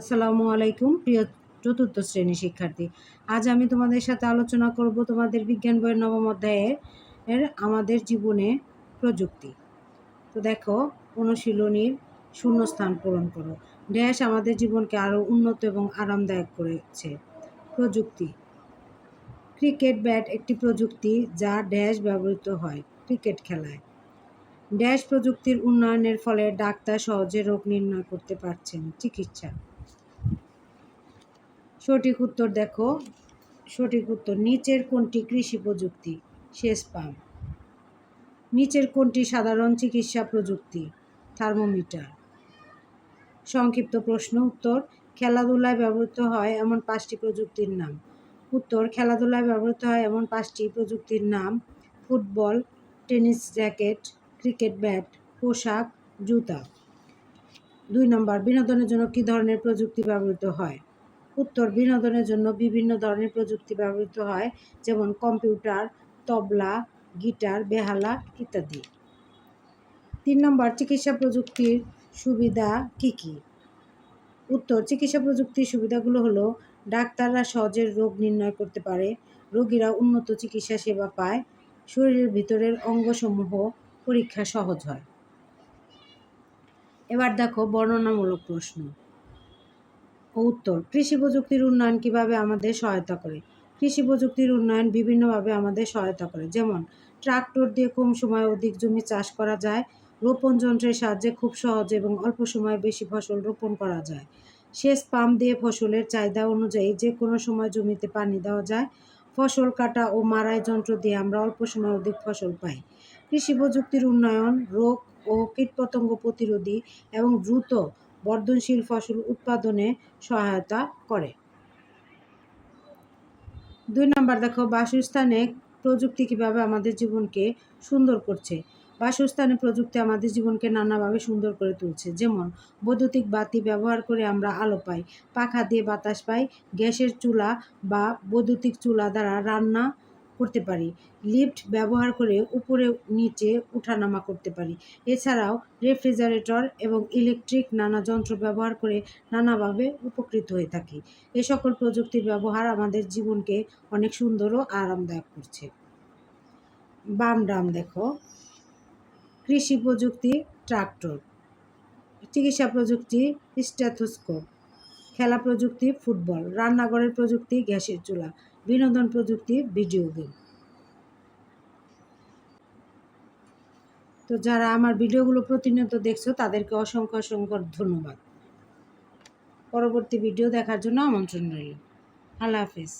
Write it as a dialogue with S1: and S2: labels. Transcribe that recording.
S1: আসসালামু আলাইকুম, প্রিয় চতুর্থ শ্রেণি শিক্ষার্থী। আজ আমি তোমাদের সাথে আলোচনা করব তোমাদের বিজ্ঞান বইয়ের নবম অধ্যায়ের এর আমাদের জীবনে প্রযুক্তি। তো দেখো, অনুশীলনীর শূন্যস্থান পূরণ করো। ড্যাশ আমাদের জীবনকে আরও উন্নত এবং আরামদায়ক করেছে। প্রযুক্তি। ক্রিকেট ব্যাট একটি প্রযুক্তি যা ড্যাশ ব্যবহৃত হয় ক্রিকেট খেলায়। ড্যাশ প্রযুক্তির উন্নয়নের ফলে ডাক্তার সহজে রোগ নির্ণয় করতে পারছেন চিকিৎসা। সঠিক উত্তর দেখো। সঠিক উত্তর, নিচের কোনটি কৃষি প্রযুক্তি? শেষ পাম্প নিচের কোনটি সাধারণ চিকিৎসা প্রযুক্তি? থার্মোমিটার সংক্ষিপ্ত প্রশ্ন, উত্তর, খেলাধুলায় ব্যবহৃত হয় এমন পাঁচটি প্রযুক্তির নাম। উত্তর, খেলাধুলায় ব্যবহৃত হয় এমন পাঁচটি প্রযুক্তির নাম। Football, tennis racket, cricket bat, পোশাক, জুতা। দুই নম্বর, বিনোদনের জন্য কী ধরনের প্রযুক্তি ব্যবহৃত হয়? উত্তর বিনোদনের জন্য বিভিন্ন ধরনের প্রযুক্তি ব্যবহৃত হয়, যেমন কম্পিউটার, তবলা, গিটার, বেহালা ইত্যাদি। তিন নম্বর, চিকিৎসা প্রযুক্তির সুবিধা কী কী? উত্তর, চিকিৎসা প্রযুক্তির সুবিধাগুলো হলো, ডাক্তাররা সহজে রোগ নির্ণয় করতে পারে, রোগীরা উন্নত চিকিৎসা সেবা পায়, শরীরের ভিতরের অঙ্গসমূহ পরীক্ষা সহজ হয়। এবার দেখো বর্ণনামূলক প্রশ্ন। উত্তর, কৃষি প্রযুক্তির উন্নয়ন কীভাবে আমাদের সহায়তা করে? কৃষি প্রযুক্তির উন্নয়ন বিভিন্নভাবে আমাদের সহায়তা করে। যেমন, ট্রাক্টর দিয়ে কম সময়ে অধিক জমি চাষ করা যায়। রোপণ যন্ত্রের সাহায্যে খুব সহজে এবং অল্প সময়ে বেশি ফসল রোপণ করা যায়। সেচ পাম্প দিয়ে ফসলের চাহিদা অনুযায়ী যে কোনো সময় জমিতে পানি দেওয়া যায়। ফসল কাটা ও মারাই যন্ত্র দিয়ে আমরা অল্প সময় অধিক ফসল পাই। কৃষি প্রযুক্তির উন্নয়ন, রোগ ও কীটপতঙ্গ প্রতিরোধী এবং দ্রুত বর্ধনশীল ফসল উৎপাদনে সহায়তা করে। দুই নম্বর দেখো, বাসস্থানে প্রযুক্তি কীভাবে আমাদের জীবনকে সুন্দর করছে। বাসস্থানে প্রযুক্তি আমাদের জীবনকে নানাভাবে সুন্দর করে তুলছে। যেমন, বৈদ্যুতিক বাতি ব্যবহার করে আমরা আলো পাই, পাখা দিয়ে বাতাস পাই, গ্যাসের চুলা বা বৈদ্যুতিক চুলা দ্বারা রান্না করতে পারি। লিফট ব্যবহার করে উপরে নিচে উঠানামা করতে পারি। এছাড়াও রেফ্রিজারেটর এবং ইলেকট্রিক নানা যন্ত্র ব্যবহার করে নানাভাবে উপকৃত হয়ে থাকি। এ সকল প্রযুক্তির ব্যবহার আমাদের জীবনকে অনেক সুন্দর ও আরামদায়ক করছে। বাম ডাম দেখো। কৃষি প্রযুক্তি, ট্রাক্টর। চিকিৎসা প্রযুক্তি, স্ট্যাথোস্কোপ। খেলা প্রযুক্তি, ফুটবল। রান্নাঘরের প্রযুক্তি, গ্যাসের চুলা। বিনোদন প্রযুক্তির ভিডিও গেম। তো যারা আমার ভিডিওগুলো প্রতিনিয়ত দেখছ, তাদেরকে অসংখ্য অসংখ্য ধন্যবাদ। পরবর্তী ভিডিও দেখার জন্য আমন্ত্রণ রইল। আল্লাহ হাফিজ।